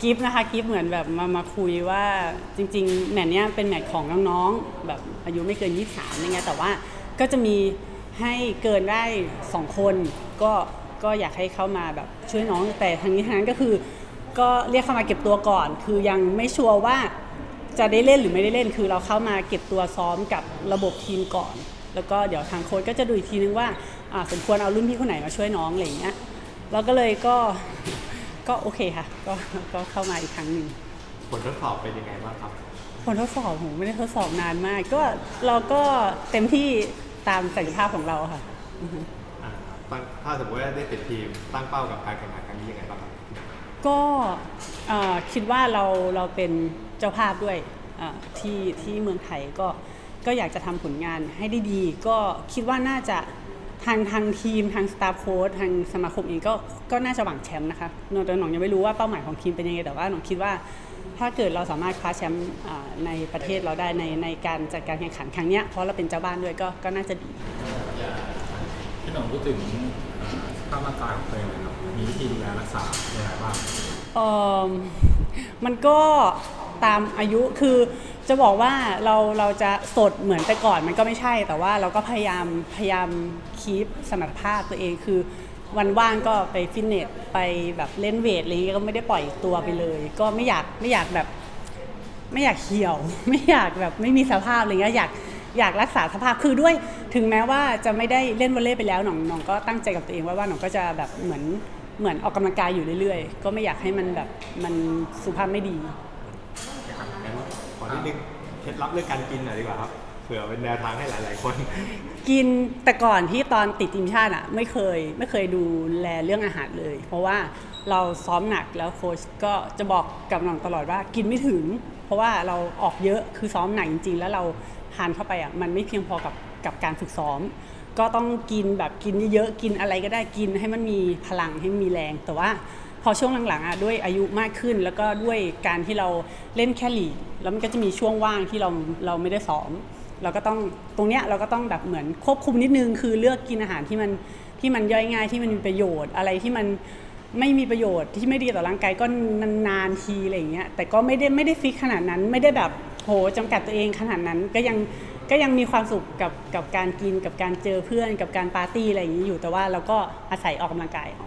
กิฟต์นะคะกิฟต์เหมือนแบบมามาคุยว่าจริง ๆ แมตช์เนี้ยเป็นแมตช์ของน้องๆแบบอายุไม่เกิน 23อะไรเงี้ยแต่ว่าก็จะมีให้เกินได้ 2 คน ก็ก็อยากให้เข้ามาแบบช่วยน้องแต่ทางนี้ทางนั้นก็คือ ก็เรียกเข้ามาเก็บตัวก่อน คือยังไม่ชัวร์ว่าจะได้เล่นหรือไม่ได้เล่นคือเราเข้ามาเก็บตัวซ้อมกับระบบทีมก่อน แล้วก็เดี๋ยวทางโค้ชก็จะดูอีกทีนึงว่าอ่าสมควรเอารุ่นพี่คนไหนมาช่วยน้องอะไรเงี้ยเราก็เลยก็ ก็โอเคค่ะก็ก็เข้ามาอีกครั้งหนึ่งผลทดสอบเป็นยังไงบ้างครับ ผลทดสอบผมไม่ได้ทดสอบนานมาก ก็เราก็เต็มที่ตามศักยภาพของเราค่ะอือฮึอ่าตั้งถ้าสมมติว่าได้ติดทีมตั้งเป้ากับการแข่งขันครั้งนี้ยังไงบ้างครับก็เอ่อคิดว่าเราเราเป็นเจ้าภาพด้วยอ่าที่ที่เมืองไทยก็ก็อยากจะทำผลงานให้ได้ดี ก็คิดว่าน่าจะ ทางทางทีมทางสตาฟโค้ชทางสมาคมเองก็ก็น่าจะหวังแชมป์นะคะหนแต่หนองยังไม่รู้ว่าเป้าหมายของทีมเป็นยังไงแต่ว่าหนองคิดว่า ถ้าเกิดเราสามารถคว้าแชมป์อ่าในประเทศเราได้ในในการจัดการแข่งขันครั้งเนี้ยเพราะเราเป็นเจ้าบ้านด้วยก็ก็น่าจะดีพี่หน่องพูดถึงเอ่อสภาพร่างกายของตัวเองหน่อยครับมีวิธีดูแลรักษาอย่างไรบ้างเอ่อมันก็ ตามอายุคือจะบอกว่าเราเราจะสดเหมือนแต่ก่อนมันก็ไม่ใช่ แต่ว่าเราก็พยายามพยายามคีปสมรรถภาพตัวเองคือ วันว่างก็ไปฟิตเนสไปแบบเล่นเวทอะไรเงี้ยก็ไม่ได้ปล่อยตัวไปเลย ก็ไม่อยากไม่อยากแบบ ไม่อยากเหี่ยว ไม่อยากแบบไม่มีสภาพอะไรเงี้ยอยากอยากรักษาสภาพคือด้วยถึงแม้ว่าจะไม่ได้เล่นวอลเลย์ไปแล้วหน้องหนองก็ตั้งใจกับตัวเองว่าว่าหน้องก็จะแบบเหมือนเหมือนออกกำลังกายอยู่เรื่อยๆ ก็ไม่อยากให้มันแบบมันสุขภาพไม่ดี ขอนิดนึงเคล็ดลับเรื่องการกินหน่อยดีกว่าครับเผื่อเป็นแนวทางให้หลาย ๆ คน กินแต่ก่อนที่ตอนติดทีมชาติอะไม่เคยไม่เคยดูแลเรื่องอาหารเลย เพราะว่าเราซ้อมหนักแล้วโค้ชก็จะบอกกับน้องตลอดว่ากินไม่ถึง เพราะว่าเราออกเยอะคือซ้อมหนักจริง ๆ แล้วเราทานเข้าไปอะมันไม่เพียงพอกับกับการฝึกซ้อม ก็ต้องกินแบบกินเยอะๆกินอะไรก็ได้กินให้มันมีพลังให้มีแรง แต่ว่าพอช่วงหลังๆอะด้วยอายุมากขึ้น แล้วก็ด้วยการที่เราเล่นแค่ลีกแล้วมันก็จะมีช่วงว่างที่เราเราไม่ได้ซ้อม เราก็ต้องตรงเนี้ยเราก็ต้องแบบเหมือนควบคุมนิดนึง คือเลือกกินอาหารที่มันที่มันย่อยง่ายที่มันมีประโยชน์อะไรที่มันไม่มีประโยชน์ที่ไม่ดีต่อร่างกายก็นานๆทีอะไรอย่างเงี้ยแต่ก็ไม่ได้ไม่ได้ฟิกขนาดนั้นไม่ได้แบบโหจำกัดตัวเองขนาดนั้นก็ยัง ก็ยังมีความสุขกับกับการกินกับการเจอเพื่อน กับการปาร์ตี้อะไรอย่างนี้อยู่แต่ว่าเราก็อาศัยออกกำลังกายเอา